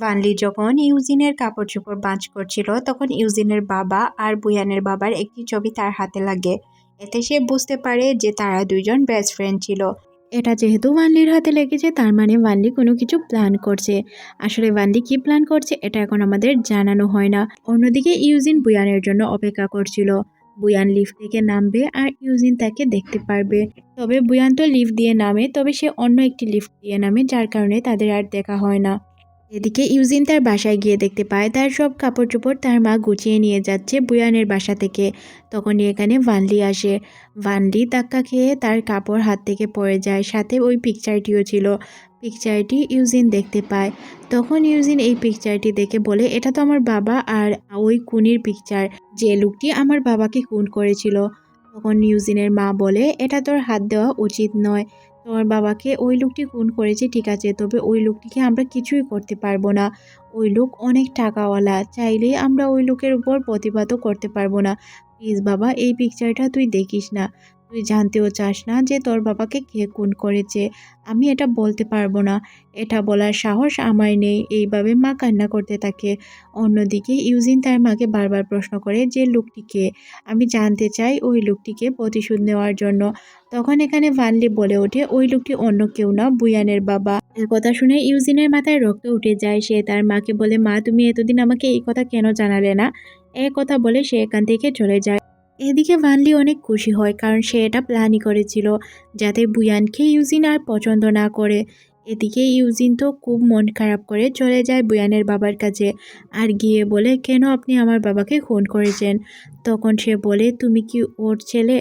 ভানলি যখন ইউজিনের কাপড় চোপড় বাঁচ করছিল, তখন ইউজিনের বাবা আর বুয়ানের বাবার একটি ছবি তার হাতে লাগে। এতে সে বুঝতে পারে যে তারা দুইজন বেস্ট ফ্রেন্ড ছিল। এটা যেহেতু ওয়ানলির হাতে লেগেছে, তার মানে ওয়ানলি কোনো কিছু প্ল্যান করছে। আসলে ওয়ানলি কি প্ল্যান করছে, এটা এখন আমাদের জানানো হয় না। অন্যদিকে ইউজিন বুয়ানের জন্য অপেক্ষা করছিল। বুয়ান লিফট থেকে নামবে আর ইউজিন তাকে দেখতে পারবে। তবে বুয়ান তো লিফট দিয়ে নামে, তবে সে অন্য একটি লিফট দিয়ে নামে, যার কারণে তাদের আর দেখা হয় না। এদিকে ইউজিন তার বাসায় গিয়ে দেখতে পায়, তার সব কাপড় চোপড় তার মা গুছিয়ে নিয়ে যাচ্ছে বুয়ানের বাসা থেকে। তখনই এখানে ভানলি আসে। ভানলি ধাক্কা খেয়ে তার কাপড় হাত থেকে পড়ে যায়। সাথে ওই পিকচারটিও ছিল। পিকচারটি ইউজিন দেখতে পায়। তখন ইউজিন এই পিকচারটি দেখে বলে, এটা তো আমার বাবা আর ওই কুনির পিকচার যে লোকটি আমার বাবাকে খুন করেছিল। তখন ইউজিনের মা বলে, এটা তোর হাত দেওয়া উচিত নয়। তোমার বাবাকে ওই লোকটি খুন করেছে, ঠিক আছে? তবে ওই লোকটিকে আমরা কিছুই করতে পারব না। ওই লোক অনেক টাকাওয়ালা, চাইলে আমরা ওই লোকের উপর প্রতিবাদও করতে পারব না। প্লিজ বাবা, এই পিকচারটা তুই দেখিস না। তুই জানতেও চাস না যে তোর বাবাকে কে খুন করেছে। আমি এটা বলতে পারব না। এটা বলার সাহস আমার নেই। এইভাবে মা কান্না করতে থাকে। অন্যদিকে ইউজিন তার মাকে বারবার প্রশ্ন করে যে লোকটিকে আমি জানতে চাই ওই লোকটিকে প্রতিশোধ নেওয়ার জন্য। তখন এখানে ভানলি বলে ওঠে, ওই লোকটি অন্য কেউ না, বুয়ানের বাবা। কথা শুনে ইউজিনের মাথায় রক্ত উঠে যায়। সে তার মাকে বলে, মা, তুমি এতদিন আমাকে এই কথা কেন জানালে না? এ কথা বলে সে এখান থেকে চলে যায়। এদিকে ভানলি অনেক খুশি হয় কারণ সে এটা প্ল্যানই করেছিল যাতে বুয়ানকে ইউজিন আর পছন্দ না করে। এদিকে ইউজিন তো খুব মন খারাপ করে চলে যায় বুয়ানের বাবার কাছে আর গিয়ে বলে, কেন আপনি আমার বাবাকে খুন করেছেন? তখন সে বলে, তুমি কি ওর ছেলে?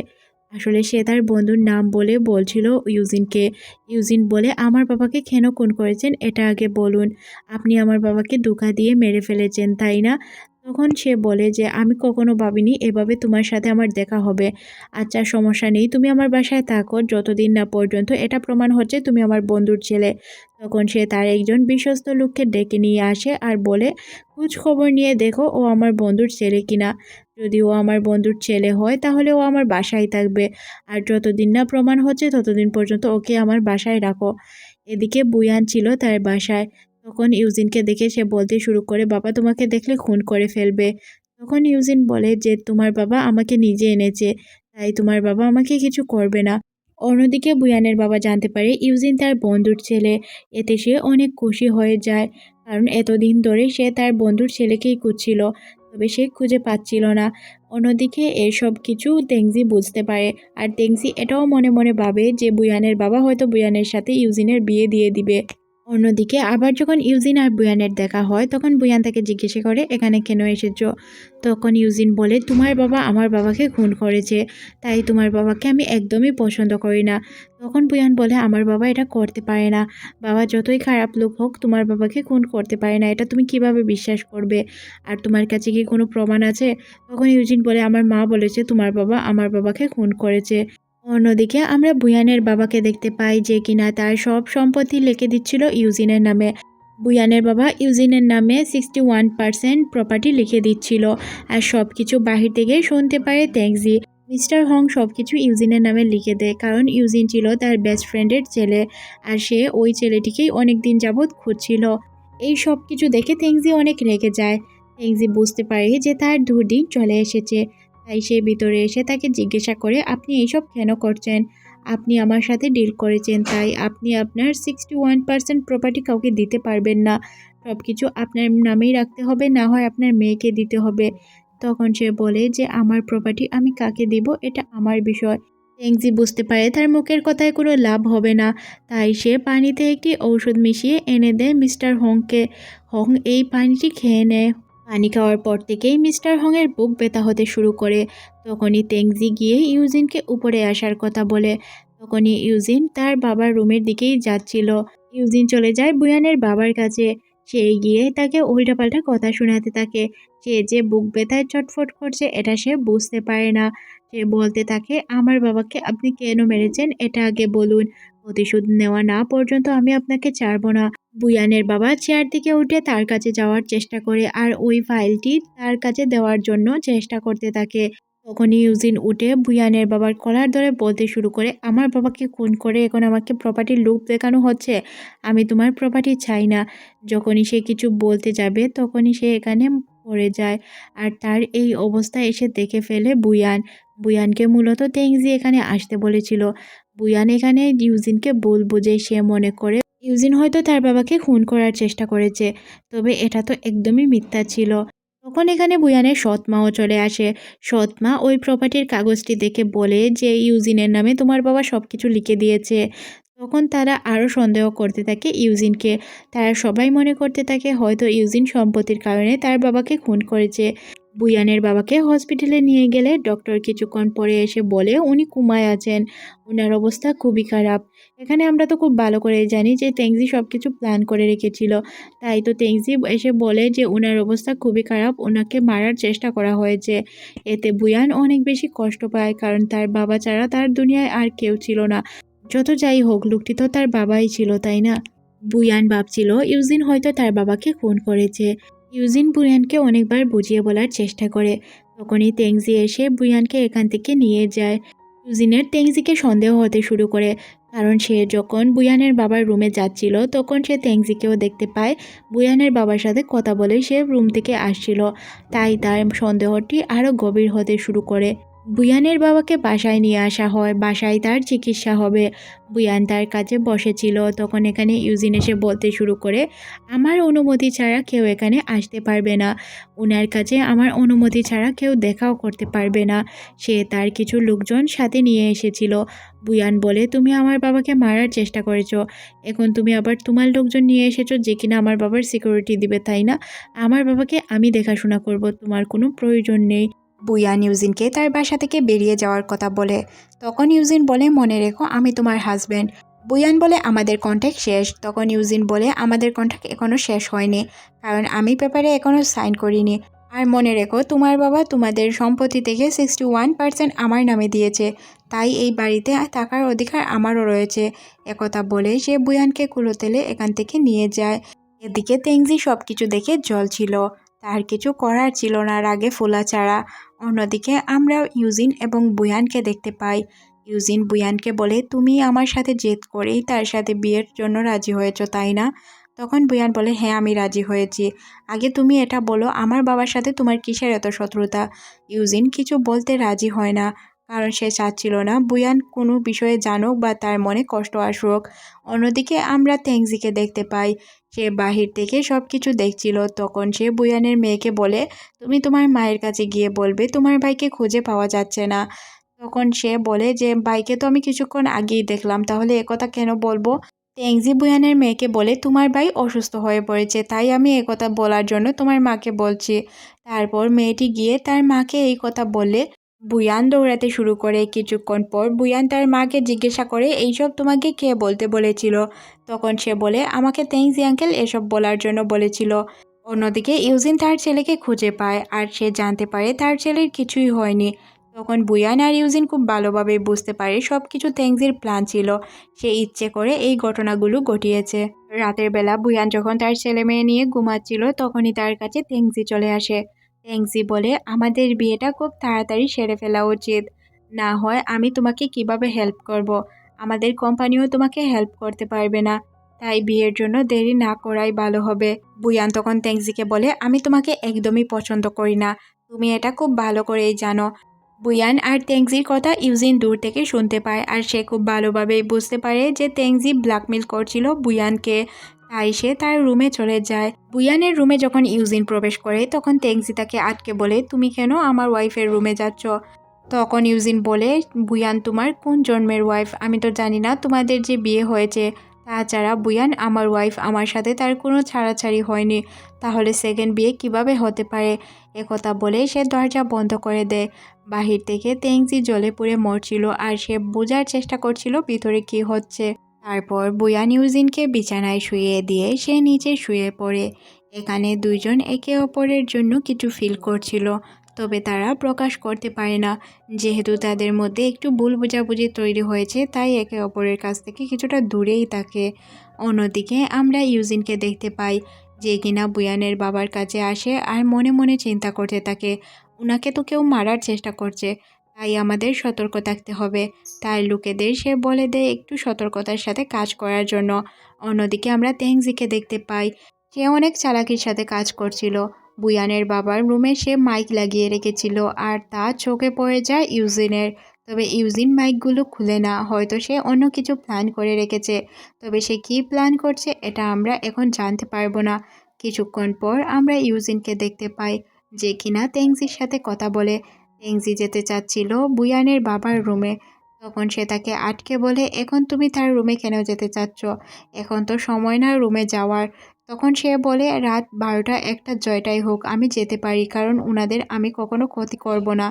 আসলে সে তার বন্ধুর নাম বলে বলছিল ইউজিনকে। ইউজিন বলে, আমার বাবাকে কেন খুন করেছেন? এটা আগে বলুন। আপনি আমার বাবাকে ধোকা দিয়ে মেরে ফেলেছেন, তাই না? তখন সে বলে যে, আমি কখনো ভাবিনি এভাবে তোমার সাথে আমার দেখা হবে। আচ্ছা সমস্যা নেই। তুমি আমার বাসায় থাকো। যতদিন না পর্যন্ত এটা প্রমাণ হচ্ছে তুমি আমার বন্ধুর ছেলে। তখন সে তার একজন বিশ্বস্ত লোককে ডেকে নিয়ে আসে আর বলে, খোঁজ খবর নিয়ে দেখো ও আমার বন্ধুর ছেলে কিনা। যদি ও আমার বন্ধুর ছেলে হয় তাহলে ও আমার বাসায় থাকবে। আর যতদিন না প্রমাণ হচ্ছে ততদিন পর্যন্ত ওকে আমার বাসায় রাখো। এদিকে বুয়ান ছিল তার বাসায়। তখন ইউজিনকে দেখে সে বলতে শুরু করে, বাবা তোমাকে দেখলে খুন করে ফেলবে। তখন ইউজিন বলে যে, তোমার বাবা আমাকে নিজে এনেছে, তাই তোমার বাবা আমাকে কিছু করবে না। অন্যদিকে বুয়ানের বাবা জানতে পারে ইউজিন তার বন্ধুর ছেলে, এতে সে অনেক খুশি হয়ে যায়, কারণ এতদিন ধরে সে তার বন্ধুর ছেলেকেই খুঁজছিল, তবে সে খুঁজে পাচ্ছিল না। অন্যদিকে এসব কিছু তেংজি বুঝতে পারে, আর তেংজি এটাও মনে মনে ভাবে যে, বুয়ানের বাবা হয়তো বুয়ানের সাথে ইউজিনের বিয়ে দিয়ে দিবে। অন্যদিকে আবার যখন ইউজিন আর বুয়ানের দেখা হয়, তখন বুয়ান তাকে জিজ্ঞাসা করে, এখানে কেন এসেছ? তখন ইউজিন বলে, তোমার বাবা আমার বাবাকে খুন করেছে, তাই তোমার বাবাকে আমি একদমই পছন্দ করি না। তখন বুয়ান বলে, আমার বাবা এটা করতে পারে না। বাবা যতই খারাপ লোক হোক, তোমার বাবাকে খুন করতে পারে না। এটা তুমি কীভাবে বিশ্বাস করবে? আর তোমার কাছে কি কোনো প্রমাণ আছে? তখন ইউজিন বলে, আমার মা বলেছে তোমার বাবা আমার বাবাকে খুন করেছে। অন্যদিকে আমরা বুয়ানের বাবাকে দেখতে পাই যে কিনা তার সব সম্পত্তি লিখে দিচ্ছিল ইউজিনের নামে। বুয়ানের বাবা ইউজিনের নামে সিক্সটি ওয়ান পার্সেন্ট প্রপার্টি লিখে দিচ্ছিল আর সব কিছু বাহির থেকে শুনতে পারে ট্যাক্সি। মিস্টার হং সব কিছু ইউজিনের নামে লিখে দেয় কারণ ইউজিন ছিল তার বেস্ট ফ্রেন্ডের ছেলে আর সে ওই ছেলেটিকেই অনেক দিন যাবৎ খুঁজছিল। এই সব কিছু দেখে তেংজি অনেক রেগে যায়। তেংজি বুঝতে পারে যে তার দুদিন চলে এসেছে। তাই সে ভিতরে এসে তাকে জিজ্ঞাসা করে, আপনি এইসব কেন করছেন? আপনি আমার সাথে ডিল করেছেন, তাই আপনি আপনার সিক্সটি ওয়ান পার্সেন্ট প্রপার্টি কাউকে দিতে পারবেন না। সব কিছু আপনার নামেই রাখতে হবে, না হয় আপনার মেয়েকে দিতে হবে। তখন সে বলে যে, আমার প্রপার্টি আমি কাকে দিব? এটা আমার বিষয়। টেংজি বুঝতে পারে তার মুখের কথায় কোনো লাভ হবে না। তাই সে পানিতে একটি ঔষধ মিশিয়ে এনে দেয় মিস্টার হংকে। হং এই পানিটি খেয়ে নেয়। পানি খাওয়ার পর থেকেই মিস্টার হংয়ের বুক ব্যথা হতে শুরু করে। তখনই তেংজি গিয়ে ইউজিনকে উপরে আসার কথা বলে। তখনই ইউজিন তার বাবার রুমের দিকেই যাচ্ছিল। ইউজিন চলে যায় বুয়ানের বাবার কাছে। সে গিয়ে তাকে উল্টাপাল্টা কথা শোনাতে থাকে। সে যে বুক ব্যথায় চটফট করছে, এটা সে বুঝতে পারে না। সে বলতে থাকে, আমার বাবাকে আপনি কেন মেরেছেন? এটা আগে বলুন। প্রতিশোধ নেওয়া না পর্যন্ত আমি আপনাকে ছাড়বো না। বুয়ানের বাবা চেয়ার থেকে উঠে তার কাছে যাওয়ার চেষ্টা করে আর ওই ফাইলটি তার কাছে দেওয়ার জন্য চেষ্টা করতে থাকে। তখনই ইউজিন উঠে বুয়ানের বাবার কলার ধরে বলতে শুরু করে, আমার বাবাকে খুন করে এখন আমাকে প্রপার্টির লোভ দেখানো হচ্ছে, আমি তোমার প্রপার্টি চাই না। যখনই সে কিছু বলতে যাবে তখনই সে এখানে পড়ে যায় আর তার এই অবস্থা এসে দেখে ফেলে বুয়ান। বুয়ানকে মূলত তেংজি এখানে আসতে বলেছিল। বুয়ান এখানে ইউজিনকে ভুল বুঝে সে মনে করে ইউজিন হয়তো তার বাবাকে খুন করার চেষ্টা করেছে, তবে এটা তো একদমই মিথ্যা ছিল। তখন এখানে বুয়ানের সৎ মাও চলে আসে। সৎ মা ওই প্রপার্টির কাগজটি দেখে বলে যে, ইউজিনের নামে তোমার বাবা সব কিছু লিখে দিয়েছে। তখন তারা আরও সন্দেহ করতে থাকে ইউজিনকে। তারা সবাই মনে করতে থাকে হয়তো ইউজিন সম্পত্তির কারণে তার বাবাকে খুন করেছে। বুয়ানের বাবাকে হসপিটালে নিয়ে গেলে ডক্টর কিছুক্ষণ পরে এসে বলে, উনি কুমায় আছেন। ওনার অবস্থা খুবই খারাপ। এখানে আমরা তো খুব ভালো করে জানি যে তেংজি সব কিছু প্ল্যান করে রেখেছিল। তাই তো তেংজি এসে বলে যে ওনার অবস্থা খুবই খারাপ ওনাকে মারার চেষ্টা করা হয়েছে। এতে বুয়ান অনেক বেশি কষ্ট পায়, কারণ তার বাবা ছাড়া তার দুনিয়ায় আর কেউ ছিল না। যত যাই হোক, লোকটি তো তার বাবাই ছিল, তাই না? বুয়ান ভাবছিল, ইউজিন হয়তো তার বাবাকে খুন করেছে। ইউজিন বুয়ানকে অনেকবার বুঝিয়ে বলার চেষ্টা করে। তখনই তেংজি এসে বুয়ানকে এখান থেকে নিয়ে যায়। ইউজিনের তেংজিকে সন্দেহ হতে শুরু করে, কারণ সে যখন বুয়ানের বাবার রুমে যাচ্ছিল, তখন সে তেংজিকেও দেখতে পায় বুয়ানের বাবার সাথে কথা বলে সে রুম থেকে আসছিল। তাই তার সন্দেহটি আরও গভীর হতে শুরু করে। বুয়ানের বাবাকে বাসায় নিয়ে আসা হয়, বাসায় তার চিকিৎসা হবে। বুয়ান তার কাছে বসেছিল, তখন এখানে ইউজিন এসে বলতে শুরু করে, আমার অনুমতি ছাড়া কেউ এখানে আসতে পারবে না। ওনার কাছে আমার অনুমতি ছাড়া কেউ দেখাও করতে পারবে না। সে তার কিছু লোকজন সাথে নিয়ে এসেছিল। বুয়ান বলে, তুমি আমার বাবাকে মারার চেষ্টা করেছ। এখন তুমি আবার তোমার লোকজন নিয়ে এসেছ যে কিনা আমার বাবার সিকিউরিটি দিবে, তাই না? আমার বাবাকে আমি দেখাশোনা করব, তোমার কোনো প্রয়োজন নেই। বুয়ান ইউজিনকে তার বাসা থেকে বেরিয়ে যাওয়ার কথা বলে। তখন ইউজিন বলে, মনে রেখো, আমি তোমার হাজব্যান্ড বুয়ান বলে, আমাদের কন্ট্যাক্ট শেষ। তখন ইউজিন বলে, আমাদের কন্ট্যাক্ট এখনও শেষ হয়নি, কারণ আমি পেপারে এখনও সাইন করিনি। আর মনে রেখো, তোমার বাবা তোমাদের সম্পত্তি থেকে সিক্সটি ওয়ান পার্সেন্ট আমার নামে দিয়েছে। তাই এই বাড়িতে থাকার অধিকার আমারও রয়েছে। একথা বলে সে বুয়ানকে কুলোতেলে এখান থেকে নিয়ে যায়। এদিকে তেংজি সব কিছু দেখে জল ছিল তার কিছু করার ছিল না। রাগে ফোলা ছাড়া। অন্যদিকে আমরা ইউজিন এবং বুয়ানকে দেখতে পাই। ইউজিন বুয়ানকে বলে, তুমি আমার সাথে জেদ করেই তার সাথে বিয়ের জন্য রাজি হয়েছ, তাই না? তখন বুয়ান বলে হ্যাঁ আমি রাজি হয়েছি। আগে তুমি এটা বলো, আমার বাবার সাথে তোমার কিসের এত শত্রুতা? ইউজিন, কিছু বলতে রাজি হয় না, কারণ সে চাচ্ছিল না। বুয়ান, কোনো বিষয়ে জানুক বা তার মনে কষ্ট আসুক। অন্যদিকে আমরা তেংজিকে দেখতে পাই। সে বাহির থেকে সব কিছু দেখছিল। তখন সে বুয়ানের মেয়েকে বলে, তুমি তোমার মায়ের কাছে গিয়ে বলবে, তোমার ভাইকে খুঁজে পাওয়া যাচ্ছে না। তখন সে বলে যে, ভাইকে তো আমি কিছুক্ষণ আগেই দেখলাম, তাহলে একথা কেন বলব? তেংজি বুয়ানের মেয়েকে বলে, তোমার ভাই অসুস্থ হয়ে পড়েছে, তাই আমি একথা বলার জন্য তোমার মাকে বলছি। তারপর মেয়েটি গিয়ে তার মাকে এই কথা বলে বুয়ান দৌড়াতে শুরু করে। কিছুক্ষণ পর বুয়ান তার মাকে জিজ্ঞাসা করে, এইসব তোমাকে কে বলতে বলেছিল? তখন সে বলে, আমাকে তেংজি আঙ্কেল এসব বলার জন্য বলেছিল। অন্যদিকে ইউজিন তার ছেলেকে খুঁজে পায় আর সে জানতে পারে তার ছেলের কিছুই হয়নি। তখন বুয়ান আর ইউজিন খুব ভালোভাবে বুঝতে পারে সব কিছু তেংজির প্ল্যান ছিল। সে ইচ্ছে করে এই ঘটনাগুলো ঘটিয়েছে। রাতের বেলা বুয়ান যখন তার ছেলে মেয়ে নিয়ে ঘুমাচ্ছিল, তখনই তার কাছে তেংজি চলে আসে। তেংজি বলে, আমাদের বিয়েটা খুব তাড়াতাড়ি সেরে ফেলা উচিত। না হয় আমি তোমাকে কীভাবে হেল্প করব। আমাদের কোম্পানিও তোমাকে হেল্প করতে পারবে না। তাই বিয়ের জন্য দেরি না করাই ভালো হবে। বুয়ান তখন তেংজিকে বলে, আমি তোমাকে একদমই পছন্দ করি না। তুমি এটা খুব ভালো করেই জানো। বুয়ান আর তেংজির কথা ইউজিন দূর থেকে শুনতে পায়, আর সে খুব ভালোভাবেই বুঝতে পারে যে তেংজি ব্ল্যাকমেল করছিল বুয়ানকে। তাই সে তার রুমে চলে যায়। বুয়ানের রুমে যখন ইউজিন প্রবেশ করে, তখন তেংজি তাকে আটকে বলে, তুমি কেন আমার ওয়াইফের রুমে যাচ্ছ? তখন ইউজিন বলে বুয়ান তোমার কোন জন্মের ওয়াইফ আমি তো জানি না তোমাদের যে বিয়ে হয়েছে। তাছাড়া বুয়ান আমার ওয়াইফ আমার সাথে তার কোনো ছাড়াছাড়ি হয়নি। তাহলে সেকেন্ড বিয়ে কীভাবে হতে পারে? একথা বলে সে দরজা বন্ধ করে দেয়। বাহির থেকে তেংজি জলে পড়ে মরছিল, আর সে বোঝার চেষ্টা করছিল ভিতরে কি হচ্ছে। তারপর বুয়ান ইউজিনকে বিছানায় শুয়ে দিয়ে সে নিচে শুয়ে পড়ে। এখানে দুইজন একে অপরের জন্য কিছু ফিল করছিল, তবে তারা প্রকাশ করতে পারে না। যেহেতু তাদের মধ্যে একটু ভুল বোঝাবুঝি তৈরি হয়েছে, তাই একে অপরের কাছ থেকে কিছুটা দূরেই থাকে। অন্যদিকে আমরা ইউজিনকে দেখতে পাই, যে কিনা বুয়ানের বাবার কাছে আসে আর মনে মনে চিন্তা করতে থাকে ওনাকে তো কেউ মারার চেষ্টা করছে। তাই আমাদের সতর্ক থাকতে হবে। তার লোকেদের সে বলে দেয় একটু সতর্কতার সাথে কাজ করার জন্য। অন্যদিকে আমরা তেংজিকে দেখতে পাই। সে অনেক চালাকির সাথে কাজ করছিল। বুয়ানের বাবার রুমে সে মাইক লাগিয়ে রেখেছিল আর তা চোখে পড়ে যায় ইউজিনের। তবে ইউজিন মাইকগুলো খুলে না, হয়তো সে অন্য কিছু প্ল্যান করে রেখেছে। তবে সে কী প্ল্যান করছে এটা আমরা এখন জানতে পারব না। কিছুক্ষণ পর আমরা ইউজিনকে দেখতে পাই, যে কিনা তেংজির সাথে কথা বলে। তেংজি যেতে চাচ্ছিল বুয়ানের বাবার রুমে। তখন সে তাকে আটকে বলে, এখন তুমি তার রুমে কেন যেতে চাচ্ছ? এখন তো সময় না রুমে যাওয়ার। তখন সে বলে, রাত বারোটা একটা জয়টাই হোক, আমি যেতে পারি, কারণ উনাদের আমি কখনো ক্ষতি করব না।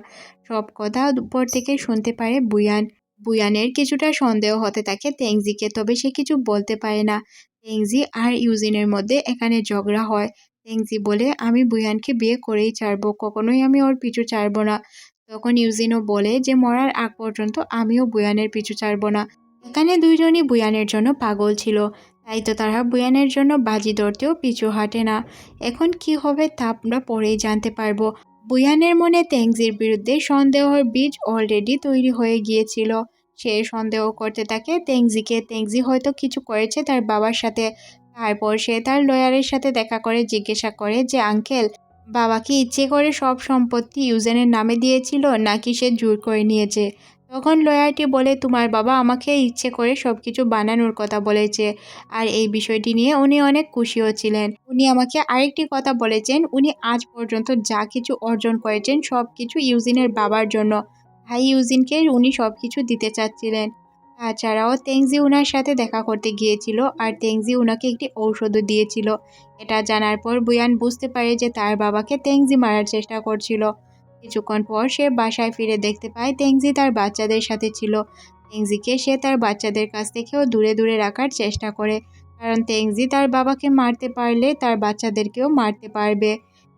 সব কথা উপর থেকে শুনতে পারে বুয়ান। বুয়ানের কিছুটা সন্দেহ হতে থাকে তেংজিকে, তবে সে কিছু বলতে পারে না। তেংজি আর ইউজিনের মধ্যে এখানে ঝগড়া হয়। তেংজি বলে আমি বুয়ানকে বিয়ে করেই ছাড়বো, কখনোই আমি ওর পিছু ছাড়বো না। তখন ইউজিনও বলে যে, মরার আগ পর্যন্ত আমিও বুয়ানের পিছু ছাড়বো না। এখানে দুইজনই বুয়ানের জন্য পাগল ছিল, তাই তো তারা বুয়ানের জন্য বাজি ধরতেও পিছু হাঁটে না। এখন কি হবে তা আমরা পরেই জানতে পারব। বুয়ানের মনে তেংজির বিরুদ্ধে সন্দেহর বীজ অলরেডি তৈরি হয়ে গিয়েছিল। সে সন্দেহ করতে থাকে তেংজিকে। তেংজি হয়তো কিছু করেছে তার বাবার সাথে। তারপর সে তার লয়ারের সাথে দেখা করে, জিজ্ঞাসা করে যে, আঙ্কেল, বাবা কি ইচ্ছে করে সব সম্পত্তি ইউজেনের নামে দিয়েছিল নাকি সে জোর করে নিয়েছে? তখন লয়ারটি বলে, তোমার বাবা আমাকে ইচ্ছে করে সব কিছু বানানোর কথা বলেছে আর এই বিষয়টি নিয়ে উনি অনেক খুশিও ছিলেন উনি আমাকে আরেকটি কথা বলেছেন, উনি আজ পর্যন্ত যা কিছু অর্জন করেছেন সব কিছু ইউজিনের বাবার জন্য। ভাই ইউজিনকে উনি সব কিছু দিতে চাচ্ছিলেন। তাছাড়াও তেংজি উনার সাথে দেখা করতে গিয়েছিল আর তেংজি উনাকে একটি ঔষধও দিয়েছিল। এটা জানার পর বুয়ান বুঝতে পারে যে তার বাবাকে তেংজি মারার চেষ্টা করছিল। কিছুক্ষণ পর সে বাসায় ফিরে দেখতে পায় তেংজি তার বাচ্চাদের সাথে ছিল। তেংজিকে সে তার বাচ্চাদের কাছ থেকেও দূরে দূরে রাখার চেষ্টা করে, কারণ তেংজি তার বাবাকে মারতে পারলে তার বাচ্চাদেরকেও মারতে পারবে।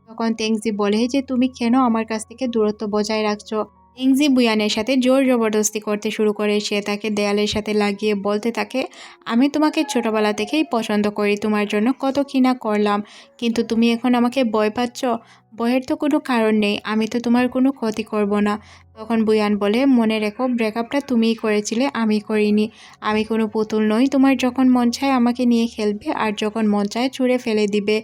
তখন তেংজি বলে যে, তুমি কেন আমার কাছ থেকে দূরত্ব বজায় রাখছো? তেংজি বুয়ানের সাথে জোর জবরদস্তি করতে শুরু করে, সে তাকে দেয়ালের সাথে লাগিয়ে বলতে থাকে, আমি তোমাকে ছোটবেলা থেকেই পছন্দ করি, তোমার জন্য কত কিনা করলাম, কিন্তু তুমি এখন আমাকে ভয় পাচ্ছ? ভয়ের তো কোনো কারণ নেই, আমি তো তোমার কোনো ক্ষতি করব না। তখন বুয়ান বলে, মনে রেখো ব্রেকআপটা তুমিই করেছিলে আমি করিনি। আমি কোনো পুতুল নই, তোমার যখন মন চায় আমাকে নিয়ে খেলবে, আর যখন মন চায় ছুঁড়ে ফেলে দিবে।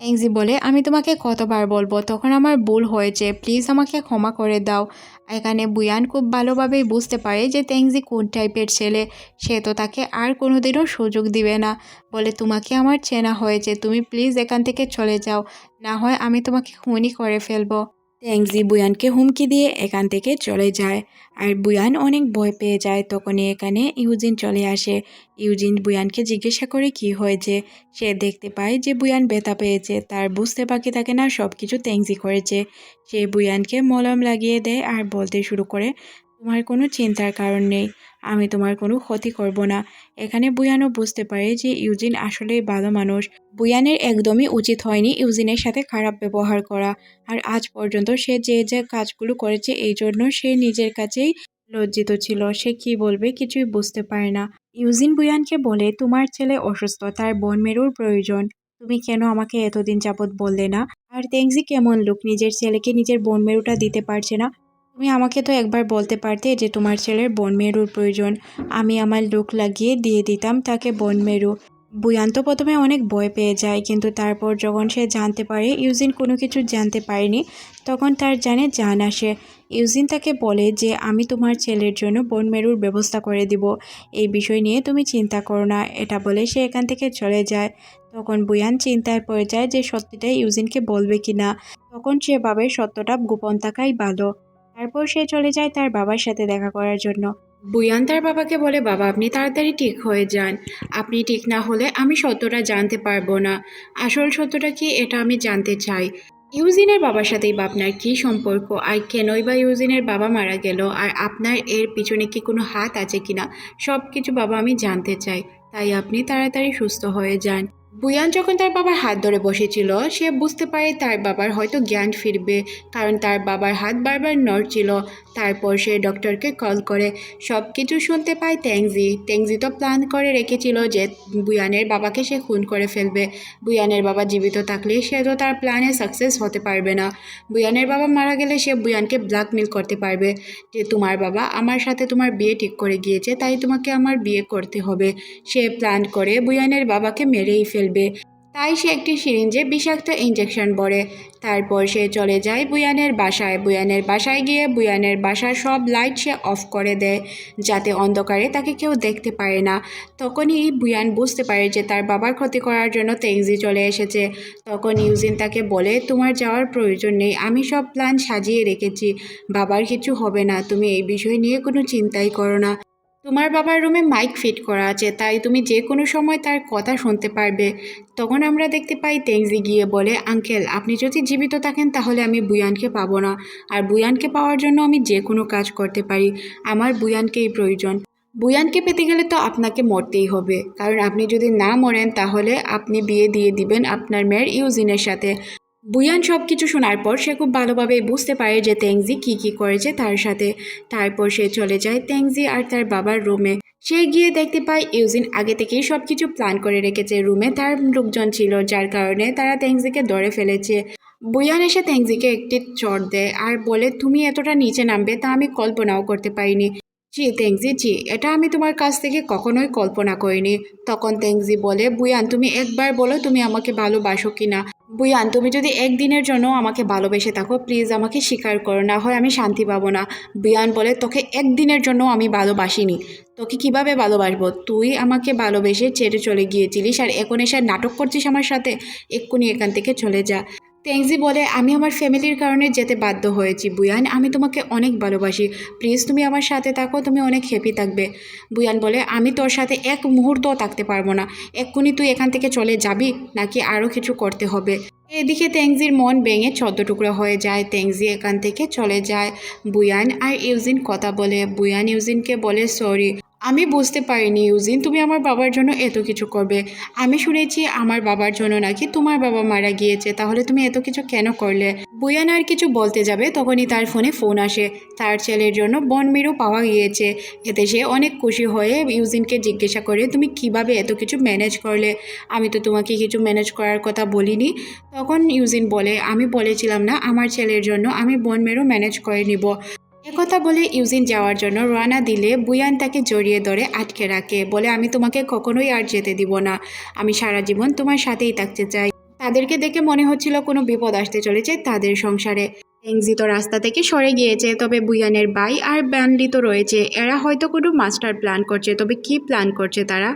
এংজি বলে, আমি তোমাকে কতবার বলব? তখন আমার ভুল হয়েছে। প্লিজ আমাকে ক্ষমা করে দাও। এখানে বুয়ান খুব ভালোভাবেই বুঝতে পারে যে তেংজি কোন টাইপের ছেলে। সে তো তাকে আর কোনোদিনও সুযোগ দিবে না। বলে, তোমাকে আমার চেনা হয়েছে। তুমি প্লিজ এখান থেকে চলে যাও। না হয় আমি তোমাকে খুনই করে ফেলব। ট্যাংজি বুয়ানকে হুমকি দিয়ে এখান থেকে চলে যায়। আর বুয়ান অনেক ভয় পেয়ে যায়, তখনই এখানে ইউজিন চলে আসে। ইউজিন বুয়ানকে জিজ্ঞাসা করে কি হয়েছে? সে দেখতে পায় যে বুয়ান ব্যথা পেয়েছে, তার বুঝতে বাকি থাকে না সব কিছু ট্যাংজি করেছে। সে বুয়ানকে মলম লাগিয়ে দেয় আর বলতে শুরু করে, তোমার কোনো চিন্তার কারণ নেই। আমি তোমার কোনো ক্ষতি করব না। এখানে বুয়ানও বুঝতে পারে যে ইউজিন আসলেই ভালো মানুষ। বুয়ানের একদমই উচিত হয়নি ইউজিনের সাথে খারাপ ব্যবহার করা। আর আজ পর্যন্ত সে যে যে কাজগুলো করেছে, এই জন্য সে নিজের কাছেই লজ্জিত ছিল। সে কি বলবে কিছুই বুঝতে পারে না। ইউজিন বুয়ানকে বলে, তোমার ছেলে অসুস্থ, তার বন মেরুর প্রয়োজন। তুমি কেন আমাকে এতদিন যাবৎ বললে না? আর তেংজি কেমন লোক, নিজের ছেলেকে নিজের বন মেরুটা দিতে পারছে না। তুমি আমাকে তো একবার বলতে পারতে যে তোমার ছেলের বন মেরুর প্রয়োজন। আমি আমার লোক লাগিয়ে দিয়ে দিতাম তাকে বন মেরু। বুয়ান তো প্রথমে অনেক ভয় পেয়ে যায়, কিন্তু তারপর যখন সে জানতে পারে, ইউজিন কোনো কিছু জানতে পারেনি, তখন তার জানে জান আসে। ইউজিন তাকে বলে যে, আমি তোমার ছেলের জন্য বন মেরুর ব্যবস্থা করে দিব। এই বিষয় নিয়ে তুমি চিন্তা করো না। এটা বলে সে এখান থেকে চলে যায়। তখন বুয়ান চিন্তায় পড়ে যায় যে সত্যিটা ইউজিনকে বলবে কি না তখন সে ভাবে সত্যটা গোপন থাকাই ভালো। তারপর সে চলে যায় তার বাবার সাথে দেখা করার জন্য। বুয়ান তার বাবাকে বলে, বাবা, আপনি তাড়াতাড়ি ঠিক হয়ে যান। আপনি ঠিক না হলে আমি সত্যটা জানতে পারব না। আসল সত্যটা কি এটা আমি জানতে চাই। ইউজিনের বাবার সাথেই আপনার কী সম্পর্ক? আর কেনই বা ইউজিনের বাবা মারা গেল? আর আপনার এর পিছনে কি কোনো হাত আছে কিনা? সব কিছু বাবা আমি জানতে চাই। তাই আপনি তাড়াতাড়ি সুস্থ হয়ে যান। বুয়ান যখন তার বাবার হাত ধরে বসেছিল, সে বুঝতে পারে তার বাবার হয়তো জ্ঞান ফিরবে, কারণ তার বাবার হাত বারবার নড়ছিল। তারপর সে ডক্টরকে কল করে সব কিছু শুনতে পায় ট্যাংজি। ট্যাংজি তো প্ল্যান করে রেখেছিল যে বুয়ানের বাবাকে সে খুন করে ফেলবে। বুয়ানের বাবা জীবিত থাকলে সে তো তার প্ল্যানে সাকসেস হতে পারবে না। বুয়ানের বাবা মারা গেলে সে বুয়ানকে ব্ল্যাকমেল করতে পারবে যে, তোমার বাবা আমার সাথে তোমার বিয়ে ঠিক করে গিয়েছে, তাই তোমাকে আমার বিয়ে করতে হবে। সে প্ল্যান করে বুয়ানের বাবাকে মেরেই ফেলবে। তাই সে একটি সিরিঞ্জে বিষাক্ত ইঞ্জেকশন পড়ে। তারপর সে চলে যায় বুয়ানের বাসায়। বুয়ানের বাসায় গিয়ে বুয়ানের বাসার সব লাইট সে অফ করে দেয়, যাতে অন্ধকারে তাকে কেউ দেখতে পারে না। তখনই বুয়ান বুঝতে পারে যে তার বাবার ক্ষতি করার জন্য তেংজি চলে এসেছে। তখন ইউজিন তাকে বলে, তোমার যাওয়ার প্রয়োজন নেই। আমি সব প্ল্যান সাজিয়ে রেখেছি। বাবার কিছু হবে না। তুমি এই বিষয় নিয়ে কোনো চিন্তাই করো না। তোমার বাবার রুমে মাইক ফিট করা আছে, তাই তুমি যে কোনো সময় তার কথা শুনতে পারবে। তখন আমরা দেখতে পাই তেংজি গিয়ে বলে, আঙ্কেল, আপনি যদি জীবিত থাকেন তাহলে আমি বুয়ানকে পাবো না। আর বুয়ানকে পাওয়ার জন্য আমি যে কোনো কাজ করতে পারি। আমার বুয়ানকেই প্রয়োজন। বুয়ানকে পেতে গেলে তো আপনাকে মরতেই হবে। কারণ আপনি যদি না মরেন তাহলে আপনি বিয়ে দিয়ে দিবেন আপনার মেয়ের ইউজিনের সাথে। বুয়ান সব কিছু শোনার পর সে খুব ভালোভাবে বুঝতে পারে যে তেংজি কি কি করেছে তার সাথে। তারপর সে চলে যায় তেংজি আর তার বাবার রুমে। সে গিয়ে দেখতে পায় ইউজিন আগে থেকেই সব কিছু প্ল্যান করে রেখেছে রুমে। তার লোকজন ছিল, যার কারণে তারা তেংজিকে ধরে ফেলেছে। বুয়ান এসে তেংজিকে একটি চট দেয় আর বলে, তুমি এতটা নিচে নামবে তা আমি কল্পনাও করতে পারিনি। জি তেংজি জি, এটা আমি তোমার কাছ থেকে কখনোই কল্পনা করিনি। তখন তেংজি বলে বুয়ান তুমি একবার বলো তুমি আমাকে ভালোবাসো কি না বুয়ান তুমি যদি একদিনের জন্য আমাকে ভালোবেসে থাকো প্লিজ আমাকে স্বীকার করো, না হয় আমি শান্তি পাবো না। বুয়ান বলে, তোকে একদিনের জন্য আমি ভালোবাসিনি। তোকে কীভাবে ভালোবাসবো? তুই আমাকে ভালোবেসে ছেড়ে চলে গিয়েছিলিস আর এখন এসে নাটক করছিস আমার সাথে? এক্ষুনি এখান থেকে চলে যা। তেংজি বলে, আমি আমার ফ্যামিলির কারণে যেতে বাধ্য হয়েছি। বুয়ান, আমি তোমাকে অনেক ভালোবাসি। প্লিজ, তুমি আমার সাথে থাকো, তুমি অনেক হ্যাপি থাকবে। বুয়ান বলে, আমি তোর সাথে এক মুহূর্তও থাকতে পারব না। এক্ষুনি তুই এখান থেকে চলে যাবি, নাকি আরও কিছু করতে হবে? এদিকে তেংজির মন ভেঙে চোদ্দ টুকরো হয়ে যায়। তেংজি এখান থেকে চলে যায়। বুয়ান আর ইউজিন কথা বলে। বুয়ান ইউজিনকে বলে, সরি আমি বুঝতে পারিনি, ইউজিন। তুমি আমার বাবার জন্য এত কিছু করবে। আমি শুনেছি আমার বাবার জন্য নাকি তোমার বাবা মারা গিয়েছে। তাহলে তুমি এত কিছু কেন করলে? বুয়ান আর কিছু বলতে যাবে তখনই তার ফোনে ফোন আসে। তার ছেলের জন্য বন মেরু পাওয়া গিয়েছে। এতে সে অনেক খুশি হয়ে ইউজিনকে জিজ্ঞাসা করে, তুমি কীভাবে এত কিছু ম্যানেজ করলে? আমি তো তোমাকে কিছু ম্যানেজ করার কথা বলিনি। তখন ইউজিন বলে, আমি বলেছিলাম না, আমার ছেলের জন্য আমি বন মেরু ম্যানেজ করে নিব। একথা বলে ইউজিন যাওয়ার জন্য রওনা দিলে বুয়ান তাকে জড়িয়ে ধরে আটকে রাখে, বলে, আমি তোমাকে কখনোই আর যেতে দিব না। আমি সারা জীবন তোমার সাথেই থাকতে চাই। তাদেরকে দেখে মনে হচ্ছিল কোনো বিপদ আসতে চলেছে তাদের সংসারে। এংজি তো রাস্তা থেকে সরে গিয়েছে, তবে বুয়ানের বাই আর ব্যান্ডি তো রয়েছে। এরা হয়তো কোনো মাস্টার প্ল্যান করছে, তবে কি প্ল্যান করছে তারা?